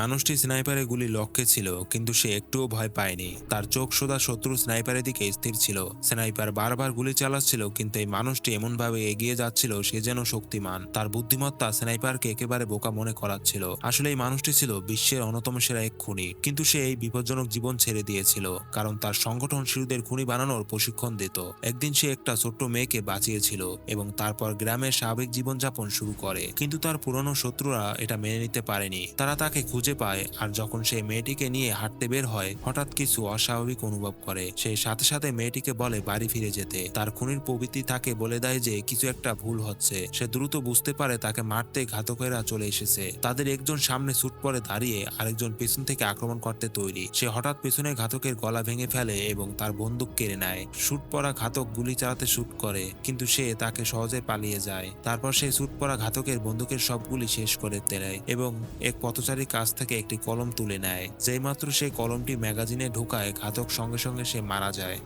মানুষটি স্নাইপারের গুলি লক্ষ্যে ছিল, কিন্তু সে একটুও ভয় পায়নি। তার চোখ সোদা শত্রু স্নাইপারের দিকে স্থির ছিল। স্নাইপার বারবার গুলি চালাচ্ছিল, কিন্তু এই মানুষটি এমনভাবে এগিয়ে যাচ্ছিল, সে যেন শক্তিমান। তার বুদ্ধিমত্তা স্নাইপারকে একেবারে বোকা মনে করাচ্ছিল। আসলে এই মানুষটি ছিল বিশ্বের অন্যতম সেরা এক খুনি, কিন্তু সে এই বিপজ্জনক জীবন ছেড়ে দিয়েছিল, কারণ তার সংগঠন শিশুদের খুনি বানানোর প্রশিক্ষণ দিত। একদিন সে একটা ছোট্ট মেয়েকে বাঁচিয়েছিল এবং তারপর গ্রামের স্বাভাবিক জীবনযাপন শুরু করে, কিন্তু তার পুরনো শত্রুরা এটা মেনে নিতে পারেনি। তারা তাকে খুঁজে পায় আর যখন সে মেয়েটিকে নিয়ে হাঁটতে বের হয়, হঠাৎ কিছু অস্বাভাবিক অনুভব করে। সে সাথে সাথে মেয়েটিকে বলে বাড়ি ফিরে যেতে। তার খুনির প্রবৃত্তি তাকে বলে দেয় যে কিছু একটা ভুল হচ্ছে। সে দ্রুত বুঝতে পারে তাকে মারতে ঘাতকেরা চলে এসেছে। তাদের একজন সামনে ছুট পরে দাঁড়িয়ে আরেকজন পেছন থেকে আক্রমণ করতে তৈরি। সে হঠাৎ পেছনে ঘাতকের গলা ভেঙে ফেলে এবং তার বন্দুক কেড়ে নেয়। শুট পরা ঘাতক গুলি চালাতে শুট করে, কিন্তু সে তাকে সহজে পালিয়ে যায়। তারপর সে শুট পরা ঘাতকের বন্দুকের সব গুলি শেষ করে দেয় এবং এক পথচারীর কাছ থেকে একটি কলম তুলে নেয়, যেইমাত্র সেই কলমটি ম্যাগাজিনে ঢোকায়, ঘাতক সঙ্গে সঙ্গে সে মারা যায়।